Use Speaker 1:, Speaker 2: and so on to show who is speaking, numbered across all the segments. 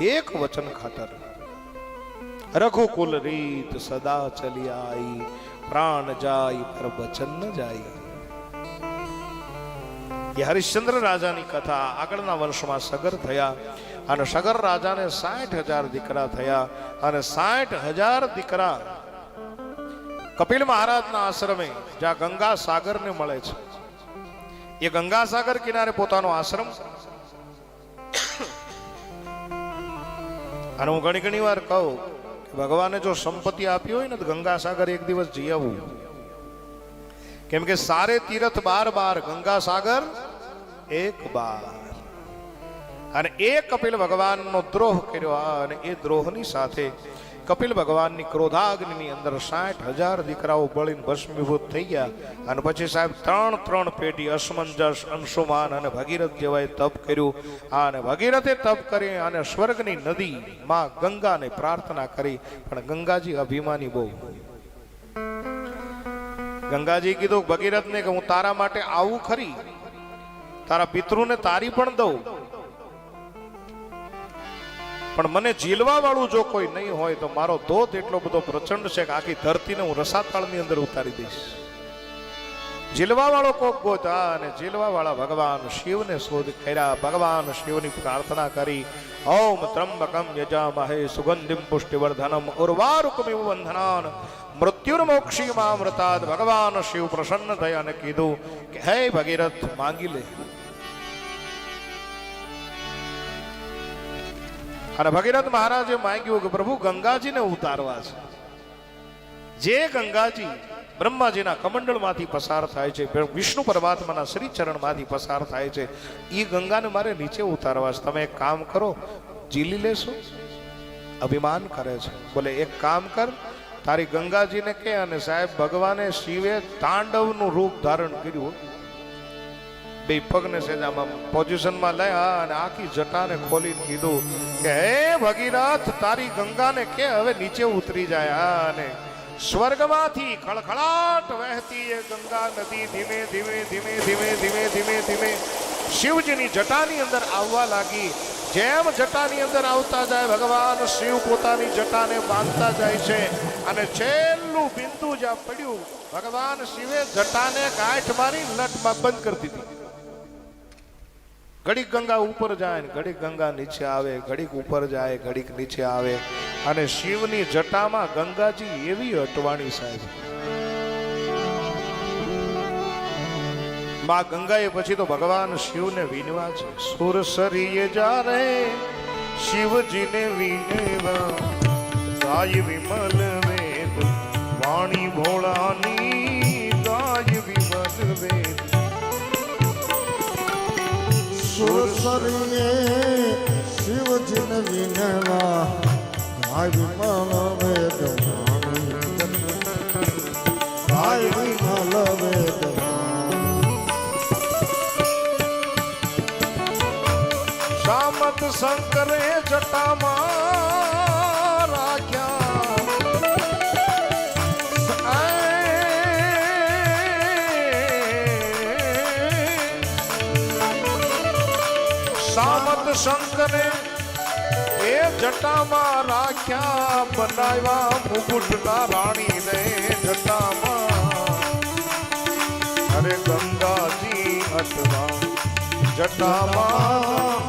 Speaker 1: એક વચન ખાતર. રઘુકુલ રીત સદા ચલી આઈ, પ્રાણ જાય પર વચન ન જાય. એ હરિશ્ચંદ્ર રાજાની કથા આગળના વર્ષમાં સગર થયા અને સગર રાજાને સાઠ હજાર દીકરા થયા અને સાઠ હજાર દીકરા કપિલ મહારાજના આશ્રમે, જ્યાં ગંગા સાગરને મળે છે. એ ગંગા સાગર કિનારે પોતાનો આશ્રમ અને હું ઘણી ઘણી વાર કહું કે ભગવાને જો સંપત્તિ આપી હોય ને તો ગંગા સાગર એક દિવસ જઈ આવવું. કેમ કે સારે તીરથ બાર બાર ગંગા સાગર એક બાર. અને એ કપિલ ભગવાનનો દ્રોહ કર્યો અને એ દ્રોહની સાથે કપિલ ભગવાનની ક્રોધાગ્નિની અંદર સાઠ હજાર દીકરાઓ બળીને ભસ્મીભૂત થઈ ગયા. અને પછી સાહેબ ત્રણ ત્રણ પેઢી અસમંજસ, અંશુમાન અને ભગીરથ જેવાએ તપ કર્યું. અને ભગીરથે તપ કરી અને સ્વર્ગની નદી માં ગંગાને પ્રાર્થના કરી. પણ ગંગાજી અભિમાની બહુ. ગંગાજી કીધું ભગીરથને કે હું તારા માટે આવું ખરી. તારા પિતૃને તારી પણ દઉં. પણ મને ઝીલવા વાળું જો કોઈ નહીં હોય તો મારો ધોધ એટલો બધો પ્રચંડ છે કે આખી ધરતીને હું રસાતાળની અંદર ઉતારી દઈશ. ઝીલવા વાળો કોક ગોતા અને ઝીલવા વાળા ભગવાન શિવને શોધ કર્યા. ભગવાન શિવની પ્રાર્થના કરી, ઓમ ત્રંબકમ યજામહે સુગંધિમ પુષ્ટિવર્ધનમ ઉર્વારુકમિવ બંધનાન મૃત્યુર્મોક્ષીમામૃતાદ. ભગવાન શિવ પ્રસન્ન થયા અને કીધું કે, હે ભગીરથ, માંગી લે. અને ભગીરથ મહારાજે માંગ્યું કે પ્રભુ ગંગાજીને ઉતારવા છે. જે ગંગાજી બ્રહ્માજીના કમંડળમાંથી પસાર થાય છે વિષ્ણુ પરમાત્માના શ્રી ચરણમાંથી પસાર થાય છે એ ગંગાને મારે નીચે ઉતારવા છે. તમે એક કામ કરો જીલી લેશો, અભિમાન કરે છે. બોલે, એક કામ કર, તારી ગંગાજીને કે અને સાહેબ ભગવાને શિવે તાંડવનું રૂપ ધારણ કર્યું. બે પગને સેજામાં પોઝિશનમાં લયા અને આખી જટાને ખોલીને કીધું કે, હે ભગીરથ, તારી ગંગાને કે હવે નીચે ઉતરી જાય આ અને સ્વર્ગમાંથી ખળખળાટ વહેતી એ ગંગા નદી ધીમે ધીમે ધીમે ધીમે ધીમે ધીમે ધીમે શિવજીની જટાની અંદર આવવા લાગી. જેમ જટાની અંદર આવતા જાય, ભગવાન શિવ પોતાની જટાને બાંધતા જાય છે અને છેલ્લું બિંદુ જ્યાં પડ્યું, ભગવાન શિવે જટાને ગાંઠ મારી લટમાં બંધ કરી દીધી. ઘડીક ગંગા ઉપર જાય ને ઘડીક ગંગા નીચે આવે, ઘડીક ઉપર જાય, ઘડીક નીચે આવે. અને શિવની જટામાં ગંગાજી એવી અટવાણી સાહેબ. માં ગંગાએ પછી તો ભગવાન શિવને વિનવા છે. સુરસરીએ જા રે શિવજીને વિનવા. ગાય વિમલ વેદ, વાણી ભોળાની ગાય વિમલ વેદ.
Speaker 2: સુરસરીએ શિવજીને વિનવા ભાઈ ગાય વિમલ વેદ
Speaker 1: સામત શંકરે જટામાં સામત એ જટામાં રાખ્યા, બનાવ્યા મુકુટના રાણીને જટામાં. અરે ગંગાજી અટવા જટામાં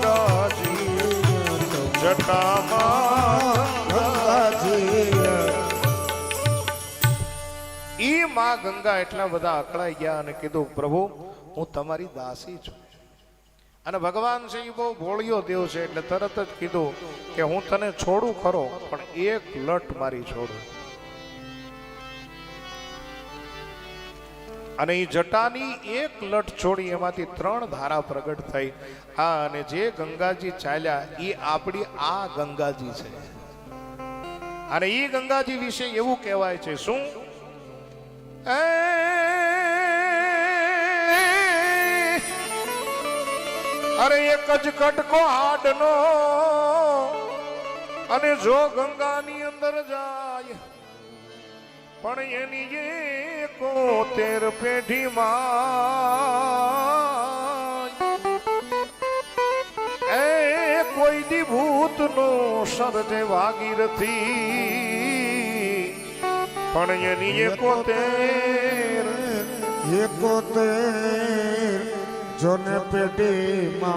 Speaker 1: ગંગાજી. ઈ માં ગંગા એટલા બધા અકળાઈ ગયા અને કીધું, પ્રભુ, હું તમારી દાસી છું. અને ભગવાન સિંહ બહુ ભોળિયો દેવ છે એટલે તરત જ કીધું કે હું તને છોડું ખરો, પણ એક લટ મારી છોડું. અને એ જટાની એક લટ છોડી એમાંથી ત્રણ ધારા પ્રગટ થઈ. હા, અને જે ગંગાજી ચાલ્યા એ આપણી આ ગંગાજી છે. અને એ ગંગાજી વિશે એવું કહેવાય છે, શું? એ અરે એક જ કટકો હાડનો અને જો ગંગાની અંદર જાય પણ એની એકોતેર પેઢીમાં એ કોઈ દી ભૂતનો સરજે ભાગીરથી પણ એની એકોતેર
Speaker 2: એકોતેર જોને પેટીમાં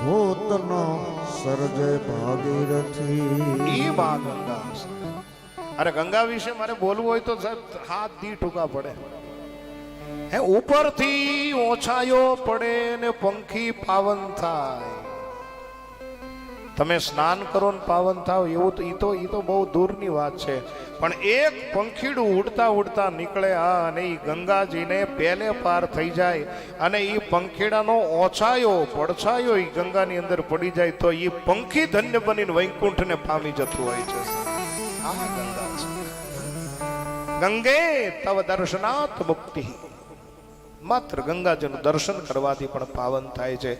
Speaker 2: ભૂતનો સર્જે ભાગીરથી
Speaker 1: ઈ માં ગંગા અરે ગંગા વિશે મારે બોલવું હોય તો સાહેબ હાથ દી ટૂંકા પડે. હે ઉપરથી ઓછાયો પડે ને પંખી પાવન થાય. તમે સ્નાન કરો ને પાવન થાવ, એવું તો એ તો એ તો બહુ દૂરની વાત છે. પણ એક પંખીડું ઉડતા ઉડતા નીકળે આ અને એ ગંગાજીને પહેલે પાર થઈ જાય અને એ પંખીડાનો ઓછાયો, પડછાયો એ ગંગાની અંદર પડી જાય તો એ પંખી ધન્ય બનીને વૈકુંઠને પામી જતું હોય છે. આ ગંગા છે. ગંગે તવ દર્શનાત મુક્તિ માત્ર ગંગાજીનું દર્શન કરવાથી પણ પાવન થાય છે.